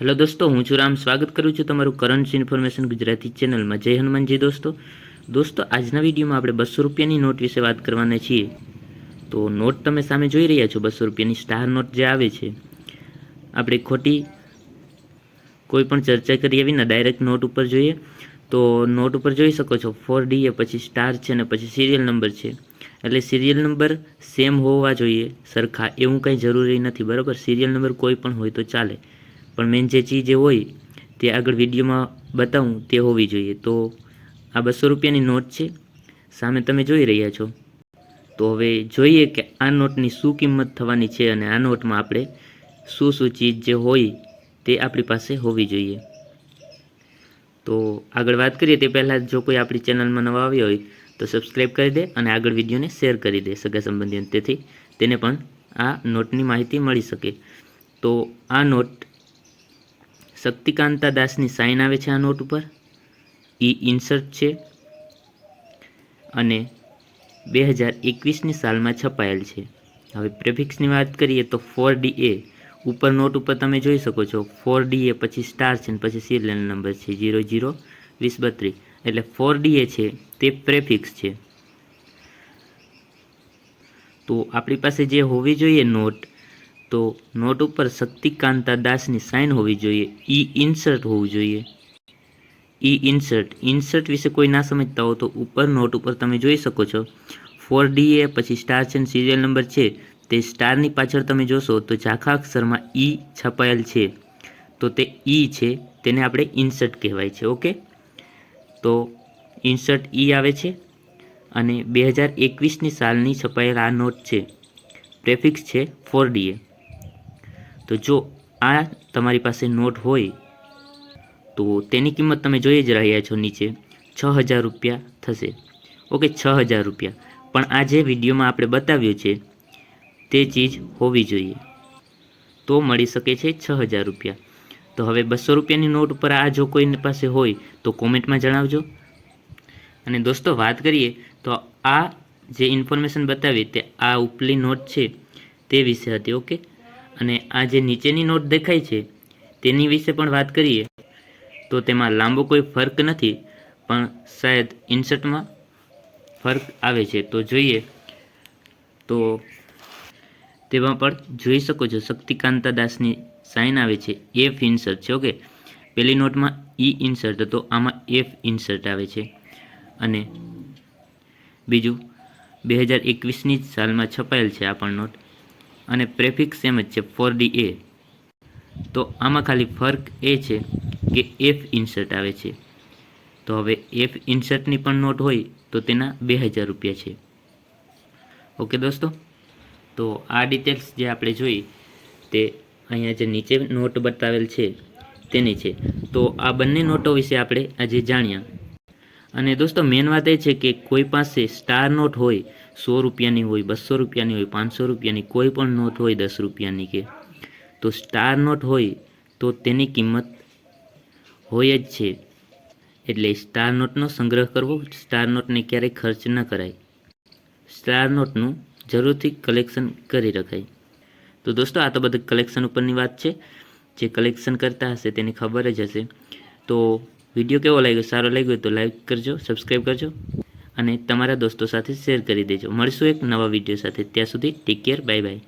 Hello દોસ્તો, હું છું રામ. સ્વાગત કરું છું તમારું કરન્સી ઇન્ફોર્મેશન ગુજરાતી ચેનલમાં. જય હનુમાનજી દોસ્તો. દોસ્તો, આજના વિડીયોમાં આપણે બસો રૂપિયાની નોટ વિશે વાત કરવાના છીએ. તો નોટ તમે સામે જોઈ રહ્યા છો, બસો રૂપિયાની સ્ટાર નોટ જે આવે છે. આપણે ખોટી કોઈ પણ ચર્ચા કર્યા વિના ડાયરેક્ટ નોટ ઉપર જોઈએ. તો નોટ ઉપર જોઈ શકો છો ફોર ડી એ પછી સ્ટાર છે અને પછી સિરિયલ નંબર છે. એટલે સિરિયલ નંબર સેમ હોવા જોઈએ. સરખા એવું કંઈ જરૂરી નથી, બરાબર? સિરિયલ નંબર કોઈ પણ હોય તો ચાલે. પણ મેન જે ચીજ હોય તે આગળ વિડીયોમાં બતાવું તે હોવી જોઈએ. તો આ બસો રૂપિયાની નોટ છે. સામે તમે જોઈ રહ્યા છો. તો હવે જોઈએ કે આ નોટની શું કિંમત થવાની છે અને આ નોટમાં આપણે શું શું ચીજ જે હોય તે આપણી પાસે હોવી જોઈએ. તો આગળ વાત કરીએ તે પહેલાં જો કોઈ આપણી ચેનલમાં નવા આવ્યો હોય તો સબસ્ક્રાઈબ કરી દે અને આગળ વિડીયોને શેર કરી દે સગા સંબંધીઓને. તેથી તેને પણ આ નોટની માહિતી મળી શકે. તો આ નોટ શક્તિકાંતા દાસની સાઇન આવે છે આ નોટ ઉપર. ઈ ઇન્સર્ટ છે અને બે હજાર એકવીસની સાલમાં છપાયેલ છે. હવે પ્રેફિક્સની વાત કરીએ તો ફોર ડી એ ઉપર નોટ ઉપર તમે જોઈ શકો છો. ફોર ડી એ પછી સ્ટાર છે અને પછી સિરિયલ નંબર છે જીરો જીરો વીસ બત્રીસ. એટલે ફોર ડી એ છે તે પ્રેફિક્સ છે. તો આપણી પાસે જે હોવી જોઈએ નોટ તો નોટ ઉપર શક્તિકાંતા દાસની સાઇન હોવી જોઈએ. ઈ ઇન્સર્ટ હોવું જોઈએ. ઈ ઇન્સર્ટ. ઇન્સર્ટ વિશે કોઈ ના સમજતા હો તો ઉપર નોટ ઉપર તમે જોઈ શકો છો. ફોર ડી એ પછી સ્ટાર છે સિરિયલ નંબર છે. તે સ્ટારની પાછળ તમે જોશો તો ઝાખા અક્ષરમાં ઈ છપાયેલ છે. તો તે ઈ છે. તેને આપણે ઇન્સર્ટ કહેવાય છે. ઓકે? તો ઇન્સર્ટ ઈ આવે છે અને બે હજાર એકવીસની સાલની છપાયેલ આ નોટ છે. પ્રેફિક્સ છે ફોર ડીએ તો જો આ તમારી પાસે નોટ હોય, તો તેની કિંમત તમે જોઈ જ રહ્યા છો નીચે. છ હજાર રૂપિયા થશે. ઓકે, છ હજાર રૂપિયા. પણ આ જે વિડીયોમાં આપણે બતાવ્યું છે, તે ચીજ હોવી જોઈએ. તો મળી શકે છે છ હજાર રૂપિયા. તો હવે બસો રૂપિયાની નોટ ઉપર આ જો કોઈની પાસે હોય, તો કોમેન્ટમાં જણાવજો. અને દોસ્તો, વાત કરીએ, તો આ જે ઇન્ફોર્મેશન બતાવી તે આ ઉપલી નોટ છે, તે વિશે હતી, ઓકે? અને આ જે નીચેની નોટ દેખાય છે, તેની વિશે પણ વાત કરીએ, તો તેમાં લાંબો કોઈ ફર્ક નથી, પણ શાયદ ઇન્સર્ટમાં ફર્ક આવે છે. તો જોઈએ, તો તેમાં પણ જોઈ શકો છો, શક્તિકાંતા દાસની સાઇન આવે છે એફ ઇન્સર્ટ છે, ઓકે? પેલી નોટમાં ઈ ઇન્સર્ટ હતો આમાં એફ ઇન્સર્ટ આવે છે. અને બીજું, બે હજાર એકવીસની સાલમાં છપાયેલ છે આ પણ નોટ. અને પ્રેફિક્સ સેમ જ છે ફોર ડી એ. તો આમાં ખાલી ફર્ક એ છે કે એફ ઇન્સર્ટ આવે છે. તો હવે એફ ઇન્સર્ટની પણ નોટ હોય તો તેના બે હજાર રૂપિયા છે. ઓકે દોસ્તો? તો આ ડિટેલ્સ જે આપણે જોઈ તે અહીંયા જે નીચે નોટ બતાવેલ છે તેની છે. તો આ બંને નોટો વિશે આપણે આજે જાણ્યા. અને દોસ્તો મેન વાત એ છે કે કોઈ પાસે સ્ટાર નોટ હોય સો રૂપિયાની હોય, બસો રૂપિયાની હોય, પાંચસો રૂપિયાની, કોઈ પણ નોટ હોય દસ રૂપિયાની કે, તો સ્ટાર નોટ હોય તો તેની કિંમત હોય જ છે. એટલે સ્ટાર નોટનો સંગ્રહ કરવો, સ્ટાર નોટને ક્યારેય ખર્ચ ન કરાય. સ્ટાર નોટનું જરૂરથી કલેક્શન કરી રખાય. તો દોસ્તો, આ તો બધું કલેક્શન ઉપરની વાત છે. જે કલેક્શન કરતા હશે તેને ખબર જ હશે. તો વીડિયો કેવો લાગ્યો? સારો લાગ્યો તો લાઈક કરજો, સબસ્ક્રાઈબ કરજો. અને તમારા દોસ્તો સાથે શેર કરી દેજો. મળીશું એક નવા વીડિયો સાથે. ત્યાં સુધી ટેક કેર બાય બાય